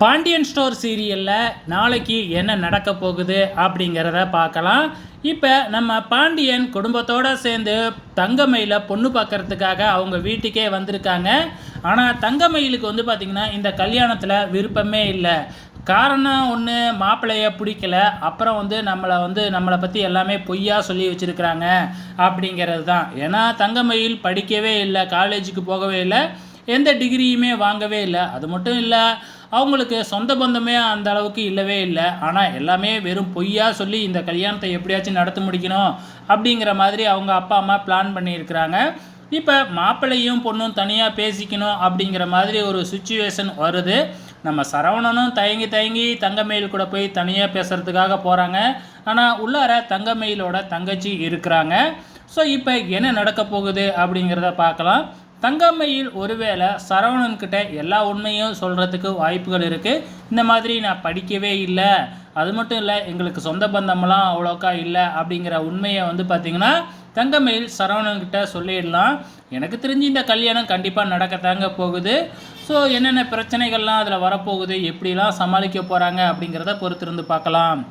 Pandian store சீரியலில் நாளைக்கு என்ன நடக்க போகுது அப்படிங்கிறத பார்க்கலாம். இப்போ நம்ம பாண்டியன் குடும்பத்தோடு சேர்ந்து தங்கமயில பொண்ணு பார்க்கறதுக்காக அவங்க வீட்டுக்கே வந்திருக்காங்க. ஆனால் தங்கமயிலுக்கு வந்து பார்த்திங்கன்னா இந்த கல்யாணத்தில் விருப்பமே இல்லை. காரணம் ஒன்று மாப்பிள்ளைய பிடிக்கல. அப்புறம் வந்து நம்மளை வந்து நம்மளை பற்றி எல்லாமே பொய்யா சொல்லி வச்சுருக்கிறாங்க அப்படிங்கிறது தான். ஏன்னா தங்கமயில் படிக்கவே இல்லை காலேஜுக்கு போகவே இல்லை எந்த டிகிரியுமே வாங்கவே இல்லை. அது மட்டும் இல்லை அவங்களுக்கு சொந்த பந்தமே அந்த அளவுக்கு இல்லவே இல்லை. ஆனால் எல்லாமே வெறும் பொய்யா சொல்லி இந்த கல்யாணத்தை எப்படியாச்சும் நடத்தி முடிக்கணும் அப்படிங்கிற மாதிரி அவங்க அப்பா அம்மா பிளான் பண்ணியிருக்கிறாங்க. இப்போ மாப்பிள்ளையும் பொண்ணும் தனியாக பேசிக்கணும் அப்படிங்கிற மாதிரி ஒரு சுச்சுவேஷன் வருது. நம்ம சரவணனும் தயங்கி தயங்கி தங்கமயில் கூட போய் தனியாக பேசுகிறதுக்காக போகிறாங்க ஆனால் உள்ளார தங்கமயிலோட தங்கச்சி இருக்கிறாங்க. ஸோ இப்போ என்ன நடக்க போகுது அப்படிங்கிறத பார்க்கலாம். தங்கம்மையில் ஒருவேளை சரவணன்கிட்ட எல்லா உண்மையும் சொல்கிறதுக்கு வாய்ப்புகள் இருக்குது இந்த மாதிரி நான் படிக்கவே இல்லை. அது மட்டும் இல்லை எங்களுக்கு சொந்த பந்தமெல்லாம் அவ்வளோக்கா இல்லை அப்படிங்கிற உண்மையை வந்து பார்த்திங்கன்னா தங்கமயில் சரவணன்கிட்ட சொல்லிடலாம். எனக்கு தெரிஞ்சு இந்த கல்யாணம் கண்டிப்பாக நடக்கத்தாங்க போகுது. ஸோ என்னென்ன பிரச்சனைகள்லாம் அதில் வரப்போகுது எப்படிலாம் சமாளிக்க போகிறாங்க அப்படிங்கிறத பொறுத்திருந்து பார்க்கலாம்.